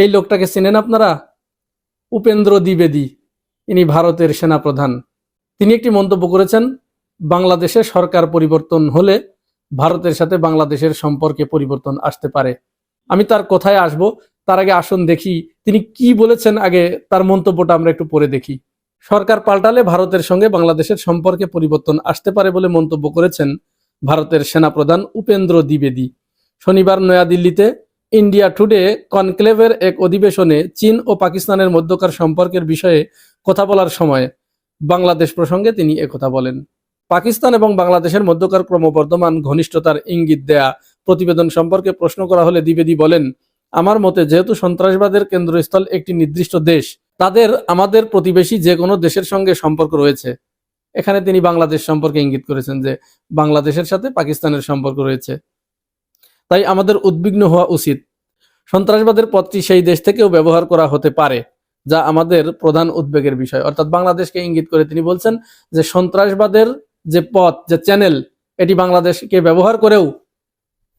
এই লোকটাকে চেনেন আপনারা? উপেন্দ্র দ্বিবেদী, ইনি ভারতের সেনাপ্রধান। তিনি একটি মন্তব্য করেছেন, বাংলাদেশে সরকার পরিবর্তন হলে ভারতের সাথে বাংলাদেশের সম্পর্কে পরিবর্তন আসতে পারে। আমি তার কোথায় আসব, তার আগে আসুন দেখি তিনি কি বলেছেন, আগে তার মন্তব্যটা আমরা একটু পরে দেখি। সরকার পাল্টালে ভারতের সঙ্গে বাংলাদেশের সম্পর্কে পরিবর্তন আসতে পারে বলে মন্তব্য করেছেন ভারতের সেনাপ্রধান উপেন্দ্র দ্বিবেদী। শনিবার নয়াদিল্লিতে ইন্ডিয়া টুডে কনক্লেভের এক অধিবেশনে চীন ও পাকিস্তানের মধ্যকার সম্পর্কের বিষয়ে কথা বলার সময় বাংলাদেশ প্রসঙ্গে তিনি একথা বলেন। পাকিস্তান এবং বাংলাদেশের মধ্যকার ক্রমবর্ধমান ঘনিষ্ঠতার ইঙ্গিত দেয়া প্রতিবেদন সম্পর্কে প্রশ্ন করা হলে দ্বিবেদী বলেন, আমার মতে যেহেতু সন্ত্রাসবাদের কেন্দ্রস্থল একটি নির্দিষ্ট দেশ, তাদের, আমাদের প্রতিবেশী যে কোনো দেশের সঙ্গে সম্পর্ক রয়েছে। এখানে তিনি বাংলাদেশ সম্পর্কে ইঙ্গিত করেছেন যে, বাংলাদেশের সাথে পাকিস্তানের সম্পর্ক রয়েছে। তাই আমাদের উদ্বিগ্ন হওয়া উচিত। সন্ত্রাসবাদের পথটি সেই দেশ থেকেও ব্যবহার করা হতে পারে, যা আমাদের প্রধান উদ্বেগের বিষয়। অর্থাৎ বাংলাদেশকে ইঙ্গিত করে তিনি বলছেন যে সন্ত্রাসবাদের যে পথ, যে চ্যানেল এটি বাংলাদেশকে ব্যবহার করেও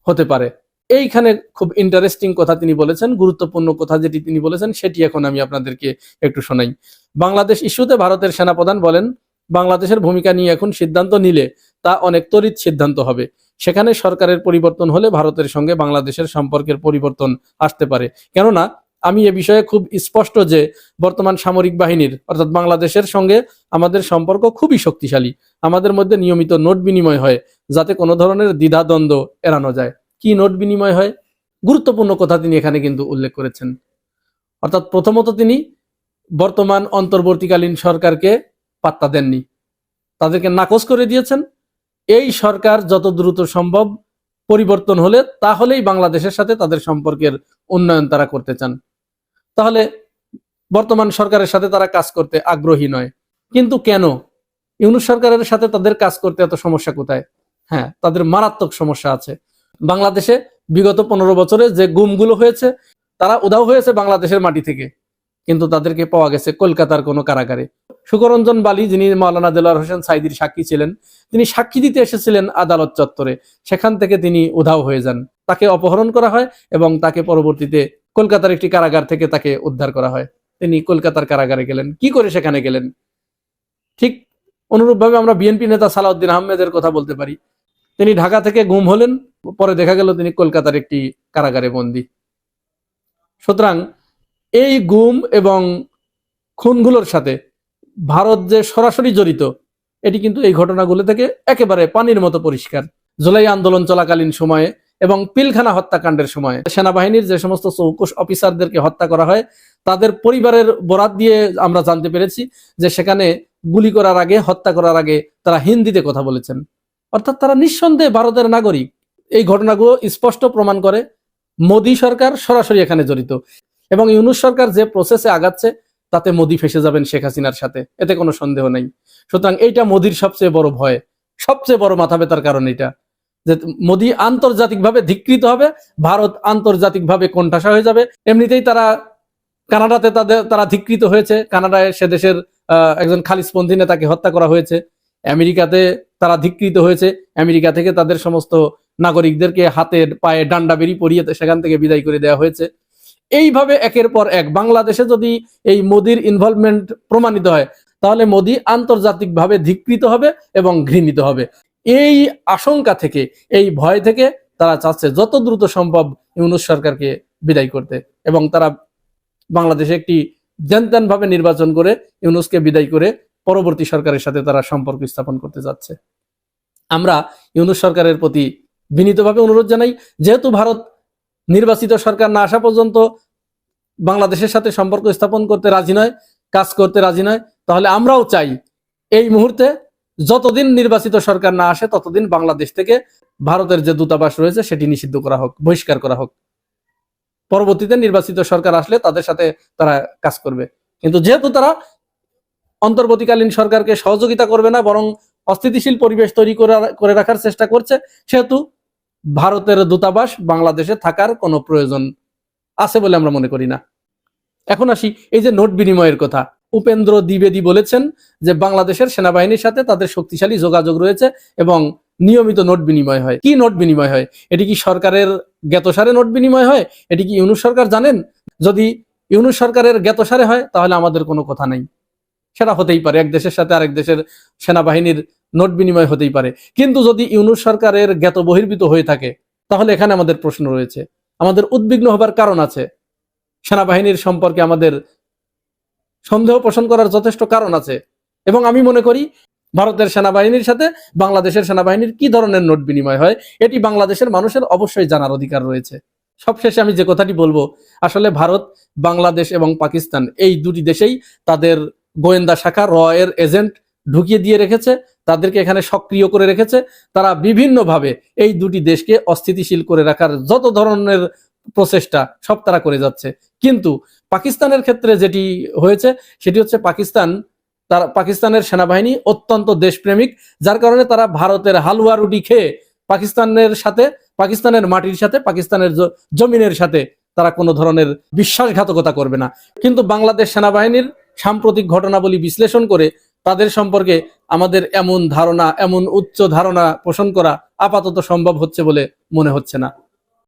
হতে পারে। এইখানে খুব ইন্টারেস্টিং কথা তিনি বলেছেন, গুরুত্বপূর্ণ কথা যেটি তিনি বলেছেন, সেটি এখন আমি আপনাদেরকে একটু শোনাই। বাংলাদেশ ইস্যুতে ভারতের সেনাপ্রধান বলেন, বাংলাদেশের ভূমিকা নিয়ে এখন সিদ্ধান্ত নিলে তা অনেক তড়িৎ সিদ্ধান্ত হবে। সেখানে সরকারের পরিবর্তন হলে ভারতের সঙ্গে বাংলাদেশের সম্পর্কের পরিবর্তন আসতে পারে। কেননা, আমি এ বিষয়ে খুব স্পষ্ট যে বর্তমান সামরিক বাহিনীর, অর্থাৎ বাংলাদেশের সঙ্গে আমাদের সম্পর্ক খুবই শক্তিশালী। আমাদের মধ্যে নিয়মিত নোট বিনিময় হয়, যাতে কোনো ধরনের দ্বিধাদ্বন্দ্ব এড়ানো যায়। কি নোট বিনিময় হয়? গুরুত্বপূর্ণ কথা তিনি এখানে কিন্তু উল্লেখ করেছেন। অর্থাৎ প্রথমত তিনি বর্তমান অন্তর্বর্তীকালীন সরকারকে পাত্তা দেননি। তাদেরকে নাকচ করে দিয়েছেন। এই সরকার যত দ্রুত সম্ভব পরিবর্তন হলে তাহলেই বাংলাদেশের সাথে তাদের সম্পর্কের উন্নয়ন তারা করতে চান। তাহলে বর্তমান সরকারের সাথে তারা কাজ করতে আগ্রহী নয়। কিন্তু কেন? ইউনুস সরকারের সাথে তাদের কাজ করতে এত সমস্যা কোথায়? হ্যাঁ তাদের মারাত্মক সমস্যা আছে। বাংলাদেশে বিগত পনেরো বছরে যে গুমগুলো হয়েছে, তারা উধাও হয়েছে বাংলাদেশের মাটি থেকে। কিন্তু তাদেরকে পাওয়া গেছে কলকাতার কোনো কারাগারে। সুকরঞ্জন বালি, যিনি মাওলানা দেলোয়ার হোসেন সাইদির সাক্ষী ছিলেন, তিনি সাক্ষী দিতে এসেছিলেন আদালত চত্বরে। সেখান থেকে তিনি উধাও হয়ে যান। তাকে অপহরণ করা হয় এবং তাকে পরবর্তীতে কলকাতার একটি কারাগার থেকে তাকে উদ্ধার করা হয়। তিনি কলকাতার কারাগারে গেলেন। কি করে সেখানে গেলেন? ঠিক অনুরূপভাবে আমরা বিএনপি নেতা সালাউদ্দিন আহমেদের কথা বলতে পারি। তিনি ঢাকা থেকে গুম হলেন, পরে দেখা গেল তিনি কলকাতার একটি কারাগারে বন্দী। সুতরাং এই গুম এবং খুনগুলোর সাথে ভারত যে সরাসরি জড়িত, এটি কিন্তু এই ঘটনাগুলো থেকে একেবারে পানির মতো পরিষ্কার। জুলাই আন্দোলন চলাকালীন সময়ে এবং পিলখানা হত্যাকাণ্ডের সময় সেনাবাহিনীর যে সমস্ত চৌকুশ অফিসারদেরকে হত্যা করা হয়, তাদের পরিবারের বরাত দিয়ে আমরা জানতে পেরেছি যে সেখানে গুলি করার আগে, হত্যা করার আগে তারা হিন্দিতে কথা বলেছেন। অর্থাৎ তারা নিঃসন্দেহে ভারতের নাগরিক। এই ঘটনাগুলো স্পষ্ট প্রমাণ করে, মোদী সরকার সরাসরি এখানে জড়িত এবং ইউনুস সরকার যে প্রসেসে আগাচ্ছে তাতে মোদী ফেসে যাবেন শেখ হাসিনার সাথে। এতে কোনো সন্দেহ নেই। সুতরাং এইটা মোদির সবচেয়ে বড় ভয়, সবচেয়ে বড় মাথা ব্যথার কারণ এটা যে মোদী আন্তর্জাতিকভাবে ধিকৃত হবে, ভারত আন্তর্জাতিকভাবে কোণঠাসা হয়ে যাবে। এমনিতেই তারা কানাডাতে তাদের, তারা ধিকৃত হয়েছে। কানাডায় সে দেশের একজন খালিজপন্থী নেতাকে হত্যা করা হয়েছে। আমেরিকাতে তারা ধিকৃত হয়েছে। আমেরিকা থেকে তাদের সমস্ত নাগরিকদেরকে হাতের পায়ে ডান্ডা বেরি পরিয়ে সেখান থেকে বিদায় করে দেওয়া হয়েছে। এইভাবে একের পর এক। বাংলাদেশে যদি এই মোদির ইনভলভমেন্ট প্রমাণিত হয়, তাহলে মোদি আন্তর্জাতিকভাবে ধিকৃত হবে এবং ঘৃণিত হবে। এই আশঙ্কা থেকে, এই ভয় থেকে তারা চাচ্ছে যত দ্রুত সম্ভব ইউনুস সরকারকে বিদায় করতে এবং তারা বাংলাদেশে একটি ভাবে নির্বাচন করে ইউনুসকে বিদায় করে পরবর্তী সরকারের সাথে তারা সম্পর্ক স্থাপন করতে যাচ্ছে। আমরা ইউনুস সরকারের প্রতি বিনীতভাবে অনুরোধ জানাই, যেহেতু ভারত নির্বাচিত সরকার না আসা পর্যন্ত বাংলাদেশের সাথে সম্পর্ক স্থাপন করতে রাজি নয়, কাজ করতে রাজি নয়, তাহলে আমরাও চাই এই মুহূর্তে যতদিন নির্বাচিত সরকার না আসে, ততদিন বাংলাদেশ থেকে ভারতের যে দূতাবাস রয়েছে, সেটি নিষিদ্ধ করা হোক, বহিষ্কার করা হোক। পরবর্তীতে নির্বাচিত সরকার আসলে তাদের সাথে তারা কাজ করবে। কিন্তু যেহেতু তারা অন্তর্বর্তীকালীন সরকারকে সহযোগিতা করবে না, বরং অস্থিতিশীল পরিবেশ তৈরি করে- রাখার চেষ্টা করছে, সেহেতু ভারতের দূতাবাস বাংলাদেশে থাকার কোনো প্রয়োজন আছে বলে আমরা মনে করি না। এখন আসি এই যে নোট বিনিময়ের কথা। উপেন্দ্র দ্বিবেদী বলেছেন যে বাংলাদেশের সেনাবাহিনীর সাথে তাদের শক্তিশালী যোগাযোগ রয়েছে এবং নিয়মিত নোট বিনিময় হয়। কি নোট বিনিময় হয়? এটি কি সরকারের জ্ঞাতসারে নোট বিনিময় হয়? এটি কি ইউনুস সরকার জানেন? যদি ইউনুস সরকারের জ্ঞাতসারে হয়, তাহলে আমাদের কোনো কথা নেই। সেটা হতেই পারে, এক দেশের সাথে আরেক দেশের সেনাবাহিনীর নোট বিনিময় হতেই পারে। কিন্তু যদি ইউনুস সরকারের জ্ঞাত বহির্ভূত হয়ে থাকে, তাহলে এখানে আমাদের প্রশ্ন রয়েছে। আমাদের উদ্বিগ্ন হবার কারণ আছে। সেনাবাহিনীর সম্পর্কে আমাদের সন্দেহ পোষণ করার যথেষ্ট কারণ আছে। এবং আমি মনে করি, ভারতের সেনাবাহিনীর সাথে বাংলাদেশের সেনাবাহিনীর কি ধরনের নোট বিনিময় হয়, এটি বাংলাদেশের মানুষের অবশ্যই জানার অধিকার রয়েছে। সবশেষে আমি যে কথাটি বলব, আসলে ভারত, বাংলাদেশ এবং পাকিস্তান এই দুটি দেশেই তাদের গোয়েন্দা শাখা, র এর এজেন্ট ঢুকিয়ে দিয়ে রেখেছে, তাদেরকে এখানে সক্রিয় করে রেখেছে। তারা বিভিন্নভাবে এই দুটি দেশকে অস্থিতিশীল করে রাখার যত ধরনের প্রচেষ্টা সব তারা করে যাচ্ছে। কিন্তু পাকিস্তানের ক্ষেত্রে যেটি হয়েছে, সেটি হচ্ছে পাকিস্তান, তার, পাকিস্তানের সেনাবাহিনী অত্যন্ত দেশপ্রেমিক, যার কারণে তারা ভারতের হালুয়া রুটি খেয়ে পাকিস্তানের সাথে, পাকিস্তানের মাটির সাথে, পাকিস্তানের জমিনের সাথে তারা কোনো ধরনের বিশ্বাসঘাতকতা করবে না। কিন্তু বাংলাদেশ সেনাবাহিনীর সাম্প্রতিক ঘটনাবলী বিশ্লেষণ করে তাদের সম্পর্কে আমাদের এমন ধারণা, এমন উচ্চ ধারণা পোষণ করা আপাতত সম্ভব হচ্ছে বলে মনে হচ্ছে না।